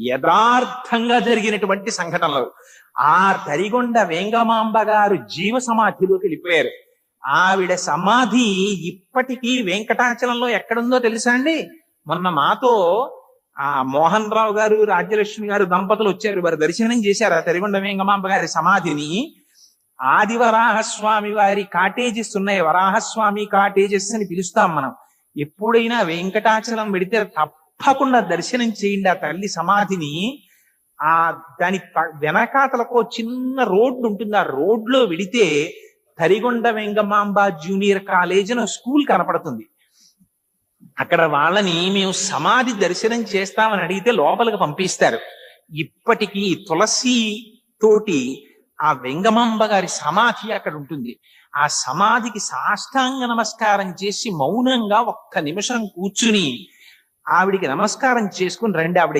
యథార్థంగా జరిగినటువంటి సంఘటనలు. ఆ తరిగొండ వేంగమాంబ గారు జీవ సమాధిలోకి వెళ్ళిపోయారు. ఆవిడ సమాధి ఇప్పటికీ వెంకటాచలంలో ఎక్కడుందో తెలుసా అండి? మొన్న మాతో ఆ మోహన్ రావు గారు రాజ్యలక్ష్మి గారు దంపతులు వచ్చారు. వారు దర్శనం చేశారు. ఆ తరిగొండ వేంగమాంబ గారి సమాధిని. ఆది వరాహస్వామి వారి కాటేజెస్ ఉన్నాయి. వరాహస్వామి కాటేజెస్ అని పిలుస్తాం మనం. ఎప్పుడైనా వెంకటాచలం వెడితే తప్పకుండా దర్శనం చేయండి ఆ తల్లి సమాధిని. ఆ దాని ప- వెనకాతలకు చిన్న రోడ్డు ఉంటుంది. ఆ రోడ్లో వెడితే తరిగొండ వెంగమాంబ జూనియర్ కాలేజ్ అని స్కూల్ కనపడుతుంది. అక్కడ వాళ్ళని మేము సమాధి దర్శనం చేస్తామని అడిగితే లోపలికి పంపిస్తారు. ఇప్పటికీ తులసి తోటి ఆ వెంగమాంబ గారి సమాధి అక్కడ ఉంటుంది. ఆ సమాధికి సాష్టాంగ నమస్కారం చేసి మౌనంగా ఒక్క నిమిషం కూర్చుని ఆవిడికి నమస్కారం చేసుకుని రండి ఆవిడ